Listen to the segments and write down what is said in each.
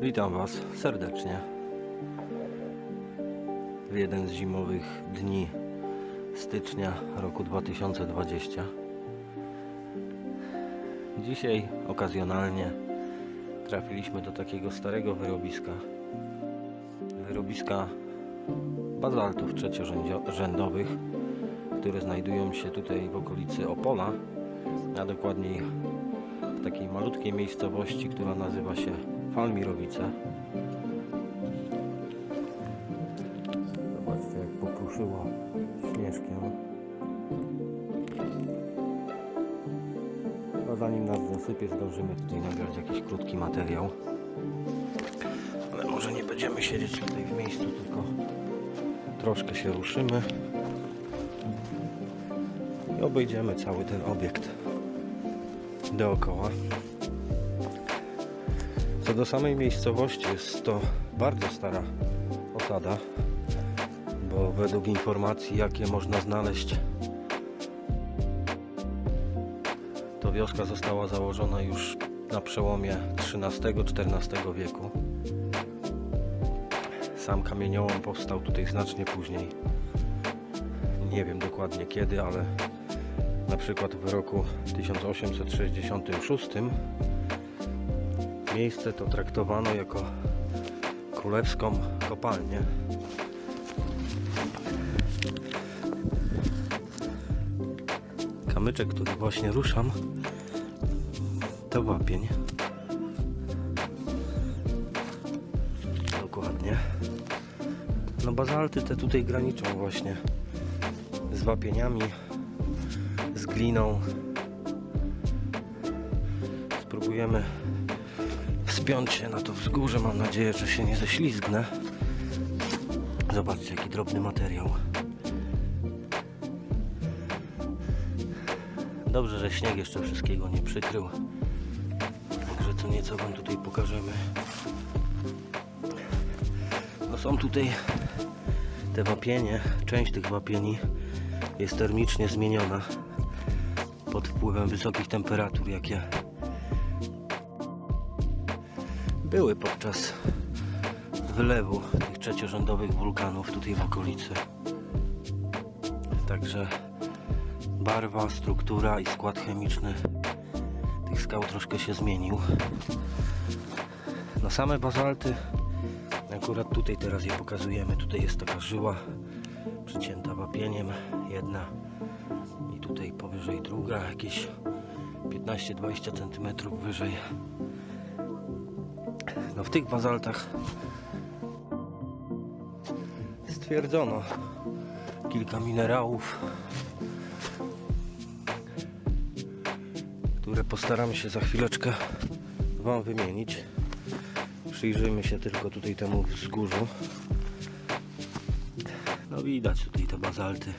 Witam Was serdecznie w jeden z zimowych dni stycznia roku 2020. Dzisiaj okazjonalnie trafiliśmy do takiego starego wyrobiska. Wyrobiska bazaltów trzeciorzędowych, które znajdują się tutaj w okolicy Opola, a dokładniej w takiej malutkiej miejscowości, która nazywa się Falmirowice. Zobaczcie jak popuszyło śnieżkiem. A zanim nas zasypie, zdążymy tutaj nagrać jakiś krótki materiał. Ale może nie będziemy siedzieć tutaj w miejscu, tylko troszkę się ruszymy i obejdziemy cały ten obiekt dookoła. Co do samej miejscowości, jest to bardzo stara osada, bo według informacji, jakie można znaleźć, to wioska została założona już na przełomie XIII-XIV wieku. Sam kamieniołom powstał tutaj znacznie później. Nie wiem dokładnie kiedy, ale na przykład w roku 1866 miejsce to traktowano jako królewską kopalnię. Kamyczek, który właśnie ruszam, to wapień. Dokładnie. No bazalty te tutaj graniczą właśnie z wapieniami, z gliną. Spróbujemy wspiąć na to wzgórze. Mam nadzieję, że się nie ześlizgnę. Zobaczcie, jaki drobny materiał. Dobrze, że śnieg jeszcze wszystkiego nie przykrył. Także co nieco Wam tutaj pokażemy. No są tutaj te wapienie, część tych wapieni jest termicznie zmieniona pod wpływem wysokich temperatur, jakie były podczas wylewu tych trzeciorzędowych wulkanów tutaj w okolicy. Także barwa, struktura i skład chemiczny tych skał troszkę się zmienił. No same bazalty, akurat tutaj teraz je pokazujemy. Tutaj jest taka żyła przycięta wapieniem, jedna i tutaj powyżej druga, jakieś 15-20 cm wyżej. No w tych bazaltach stwierdzono kilka minerałów, które postaramy się za chwileczkę Wam wymienić. Przyjrzyjmy się tylko tutaj temu wzgórzu. No widać tutaj te bazalty.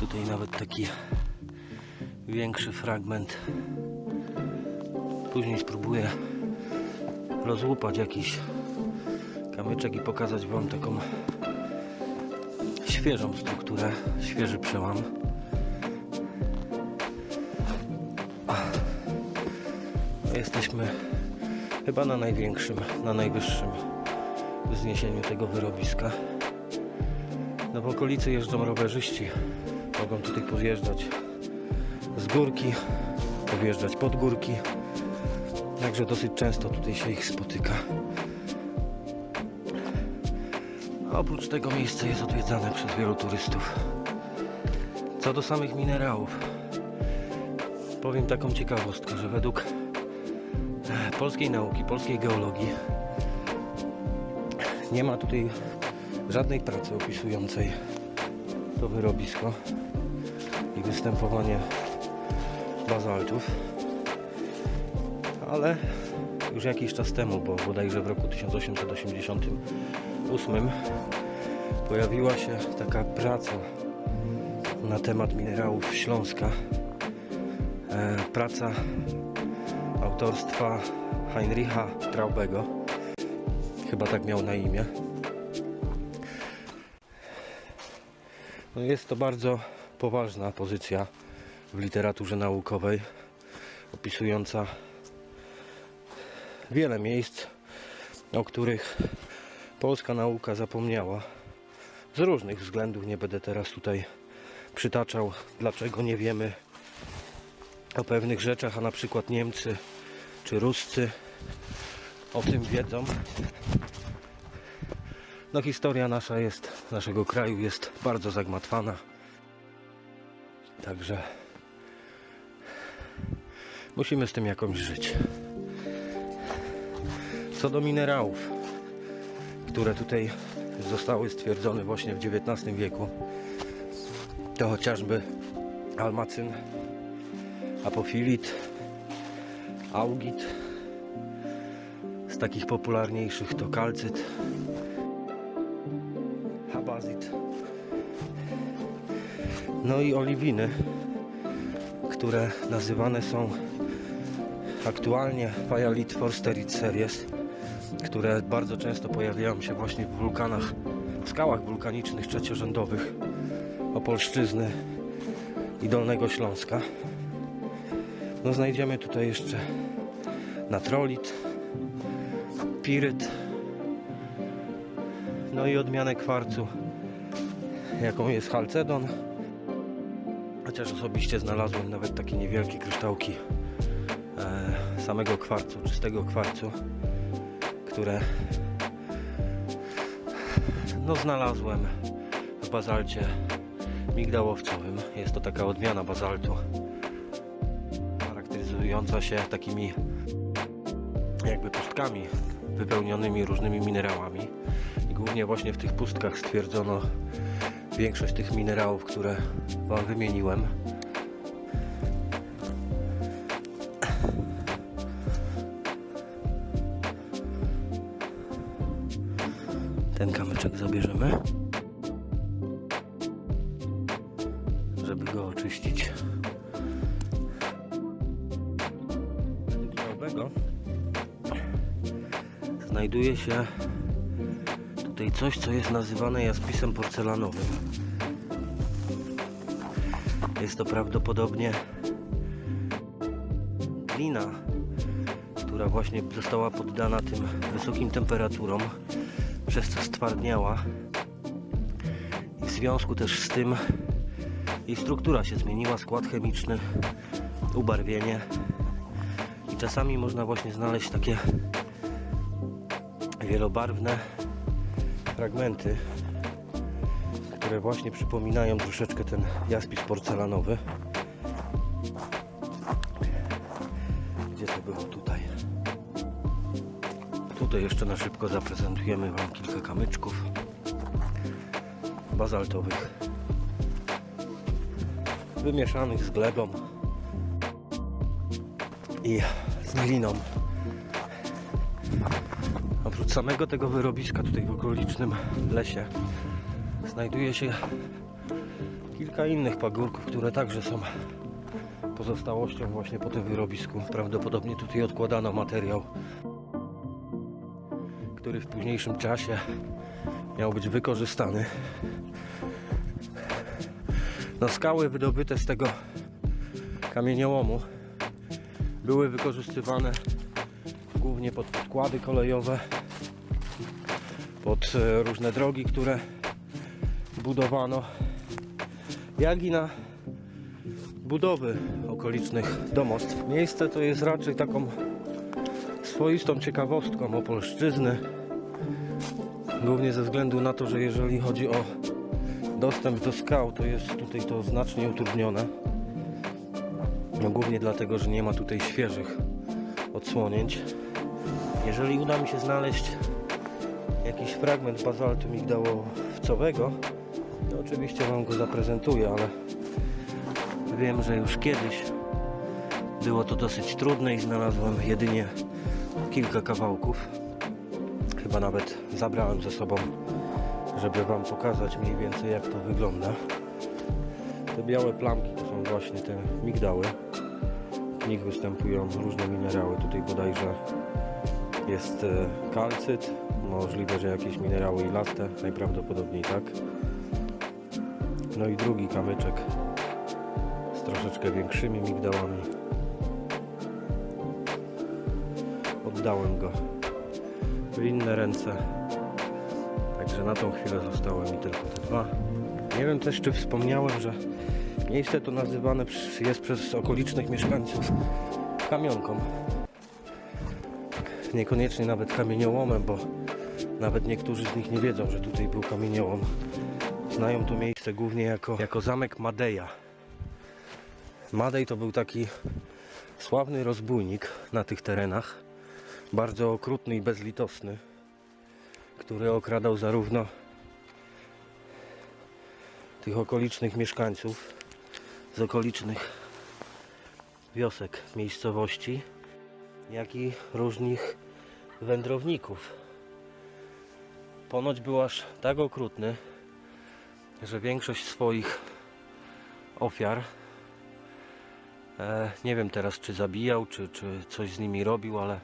Tutaj nawet taki większy fragment Później spróbuję rozłupać jakiś kamyczek i pokazać Wam taką świeżą strukturę, świeży przełam. Jesteśmy chyba na największym, na najwyższym wzniesieniu tego wyrobiska. No w okolicy jeżdżą rowerzyści. Mogą tutaj podjeżdżać z górki, podjeżdżać pod górki. Także dosyć często tutaj się ich spotyka. Oprócz tego miejsce jest odwiedzane przez wielu turystów. Co do samych minerałów, powiem taką ciekawostkę, że według e, polskiej nauki, polskiej geologii nie ma tutaj żadnej pracy opisującej to wyrobisko i występowanie bazaltów ale już jakiś czas temu, bo bodajże w roku 1888 pojawiła się taka praca na temat minerałów Śląska. E, praca autorstwa Heinricha Traubego. Chyba tak miał na imię. No jest to bardzo poważna pozycja w literaturze naukowej opisująca wiele miejsc, o których polska nauka zapomniała. Z różnych względów nie będę teraz tutaj przytaczał, dlaczego nie wiemy o pewnych rzeczach, a na przykład Niemcy czy Ruscy o tym wiedzą. No historia nasza jest, naszego kraju jest bardzo zagmatwana. Także musimy z tym jakoś żyć. Co do minerałów, które tutaj zostały stwierdzone właśnie w XIX wieku, to chociażby almacyn, apofilit, augit. Z takich popularniejszych to kalcyt, habazit. No i oliwiny, które nazywane są aktualnie Phajalit forsterit series, które bardzo często pojawiają się właśnie w wulkanach, skałach wulkanicznych trzeciorzędowych Opolszczyzny i Dolnego Śląska. No znajdziemy tutaj jeszcze natrolit, piryt, no i odmianę kwarcu, jaką jest halcedon. Chociaż osobiście znalazłem nawet takie niewielkie kryształki e, samego kwarcu, czystego kwarcu, które no znalazłem w bazalcie migdałowcowym. Jest to taka odmiana bazaltu charakteryzująca się takimi jakby pustkami wypełnionymi różnymi minerałami i głównie właśnie w tych pustkach stwierdzono większość tych minerałów, które Wam wymieniłem. Kamyczek zabierzemy, żeby go oczyścić. Nowego znajduje się tutaj coś, co jest nazywane jaspisem porcelanowym. Jest to prawdopodobnie glina, która właśnie została poddana tym wysokim temperaturom, przez co stwardniała. I w związku też z tym jej struktura się zmieniła, skład chemiczny, ubarwienie. I czasami można właśnie znaleźć takie wielobarwne fragmenty, które właśnie przypominają troszeczkę ten jaspis porcelanowy. Tutaj jeszcze na szybko zaprezentujemy Wam kilka kamyczków bazaltowych wymieszanych z glebą i z gliną. Oprócz samego tego wyrobiska tutaj w okolicznym lesie znajduje się kilka innych pagórków, które także są pozostałością właśnie po tym wyrobisku. Prawdopodobnie tutaj odkładano materiał, który w późniejszym czasie miał być wykorzystany. No skały wydobyte z tego kamieniołomu były wykorzystywane głównie pod podkłady kolejowe, pod e, różne drogi, które budowano, jak i na budowy okolicznych domostw. Miejsce to jest raczej taką swoistą ciekawostką Opolszczyzny, głównie ze względu na to, że jeżeli chodzi o dostęp do skał, to jest tutaj to znacznie utrudnione. No, głównie dlatego, że nie ma tutaj świeżych odsłonięć. Jeżeli uda mi się znaleźć jakiś fragment bazaltu migdałowcowego, to oczywiście Wam go zaprezentuję, ale wiem, że już kiedyś było to dosyć trudne i znalazłem jedynie kilka kawałków. Chyba nawet zabrałem ze sobą, żeby Wam pokazać mniej więcej jak to wygląda. Te białe plamki to są właśnie te migdały. W nich występują różne minerały. Tutaj bodajże jest e, kalcyt, możliwe, że jakieś minerały ilaste, najprawdopodobniej tak. No i drugi kamyczek z troszeczkę większymi migdałami. Oddałem go w inne ręce. Także na tą chwilę zostały mi tylko te dwa. Nie wiem też, czy wspomniałem, że miejsce to nazywane jest przez okolicznych mieszkańców kamionką. Niekoniecznie nawet kamieniołomem, bo nawet niektórzy z nich nie wiedzą, że tutaj był kamieniołom. Znają to miejsce głównie jako, jako zamek Madeja. Madej to był taki sławny rozbójnik na tych terenach. Bardzo okrutny i bezlitosny, który okradał zarówno tych okolicznych mieszkańców z okolicznych wiosek, miejscowości, jak i różnych wędrowników. Ponoć był aż tak okrutny, że większość swoich ofiar e, nie wiem teraz czy zabijał, czy, czy coś z nimi robił, ale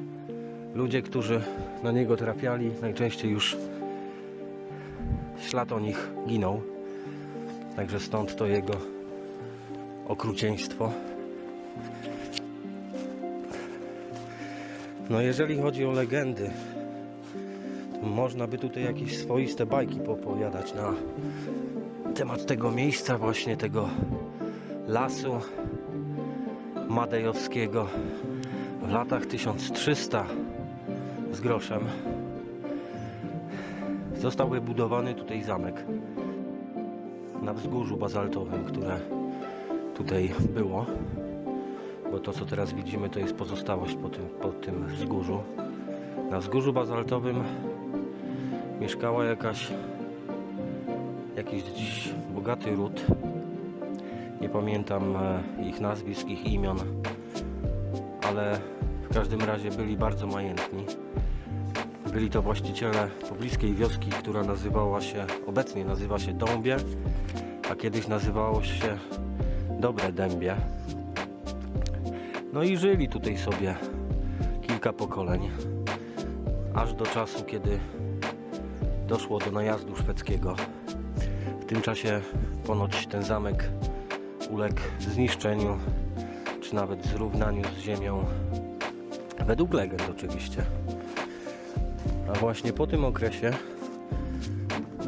ludzie, którzy na niego trafiali, najczęściej już ślad o nich ginął. Także stąd to jego okrucieństwo. No jeżeli chodzi o legendy, to można by tutaj jakieś swoiste bajki popowiadać na temat tego miejsca, właśnie tego lasu madejowskiego w latach 1300 z groszem. Został wybudowany tutaj zamek na wzgórzu bazaltowym, które tutaj było. Bo to co teraz widzimy to jest pozostałość po tym, po tym wzgórzu. Na wzgórzu bazaltowym mieszkała jakaś jakiś bogaty ród. Pamiętam e, ich nazwisk, ich imion, ale w każdym razie byli bardzo majętni. Byli to właściciele pobliskiej wioski, która nazywała się, obecnie nazywa się Dąbie, a kiedyś nazywało się Dobre Dębie. No i żyli tutaj sobie kilka pokoleń, aż do czasu, kiedy doszło do najazdu szwedzkiego. W tym czasie ponoć ten zamek uległ zniszczeniu, czy nawet zrównaniu z ziemią, według legend oczywiście. A właśnie po tym okresie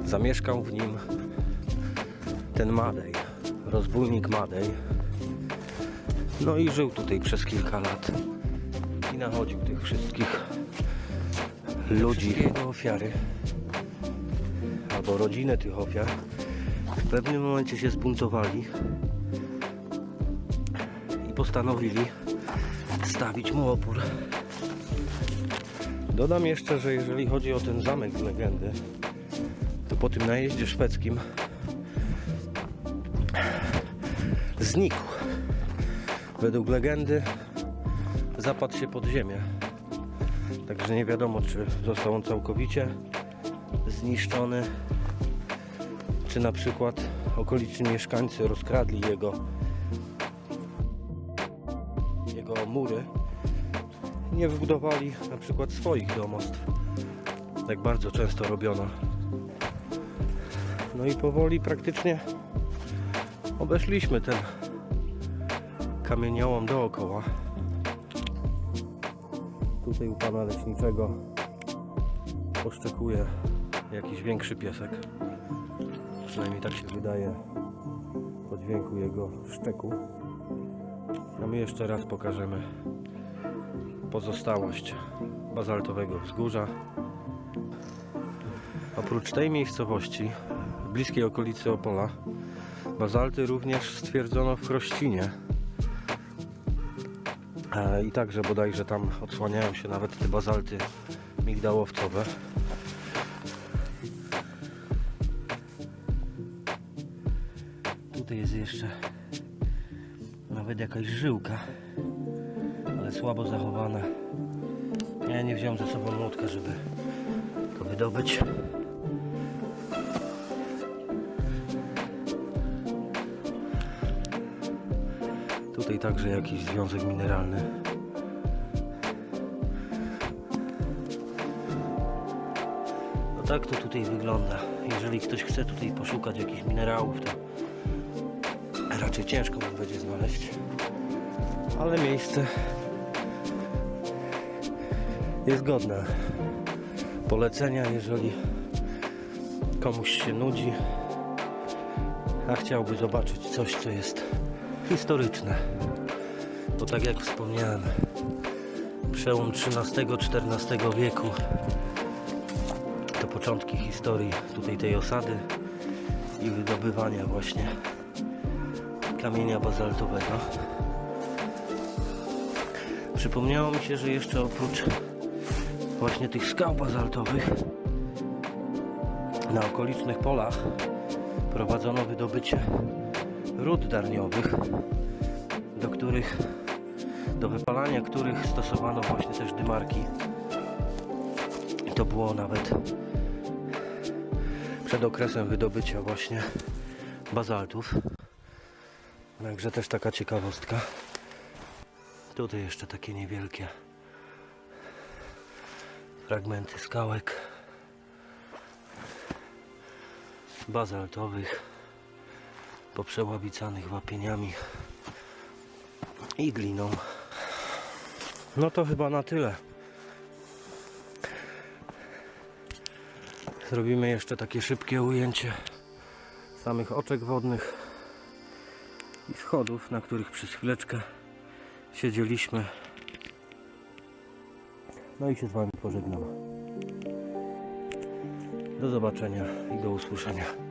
zamieszkał w nim ten Madej, rozbójnik Madej. No i żył tutaj przez kilka lat i nachodził tych wszystkich ludzi, jego ofiary, albo rodzinę tych ofiar. W pewnym momencie się zbuntowali postanowili stawić mu opór. Dodam jeszcze, że jeżeli chodzi o ten zamek z legendy, to po tym najeździe szwedzkim znikł. Według legendy zapadł się pod ziemię. Także nie wiadomo, czy został on całkowicie zniszczony, czy na przykład okoliczni mieszkańcy rozkradli jego, jego mury nie wybudowali na przykład swoich domostw, jak bardzo często robiono. No i powoli praktycznie obeszliśmy ten kamieniołom dookoła. Tutaj u pana leśniczego poszczekuje jakiś większy piesek. Przynajmniej tak się wydaje po dźwięku jego szczeku. A my jeszcze raz pokażemy pozostałość bazaltowego wzgórza. Oprócz tej miejscowości, w bliskiej okolicy Opola, bazalty również stwierdzono w Krościnie. E, I także bodajże tam odsłaniają się nawet te bazalty migdałowcowe. Tutaj jest jeszcze nawet jakaś żyłka, ale słabo zachowana. Ja nie wziąłem ze sobą młotka, żeby to wydobyć. Tutaj także jakiś związek mineralny. No tak to tutaj wygląda. Jeżeli ktoś chce tutaj poszukać jakichś minerałów, raczej ciężko będzie znaleźć. Ale miejsce jest godne polecenia, jeżeli komuś się nudzi, a chciałby zobaczyć coś, co jest historyczne. Bo tak jak wspomniałem, przełom XIII-XIV wieku to początki historii tutaj tej osady i wydobywania właśnie kamienia bazaltowego. Przypomniało mi się, że jeszcze oprócz właśnie tych skał bazaltowych na okolicznych polach prowadzono wydobycie ród darniowych, do których do wypalania których stosowano właśnie też dymarki. I to było nawet przed okresem wydobycia właśnie bazaltów. Także też taka ciekawostka. Tutaj jeszcze takie niewielkie fragmenty skałek bazaltowych poprzełabicanych wapieniami i gliną. No to chyba na tyle. Zrobimy jeszcze takie szybkie ujęcie samych oczek wodnych i schodów, na których przez chwileczkę siedzieliśmy. No i się z Wami pożegnam. Do zobaczenia i do usłyszenia.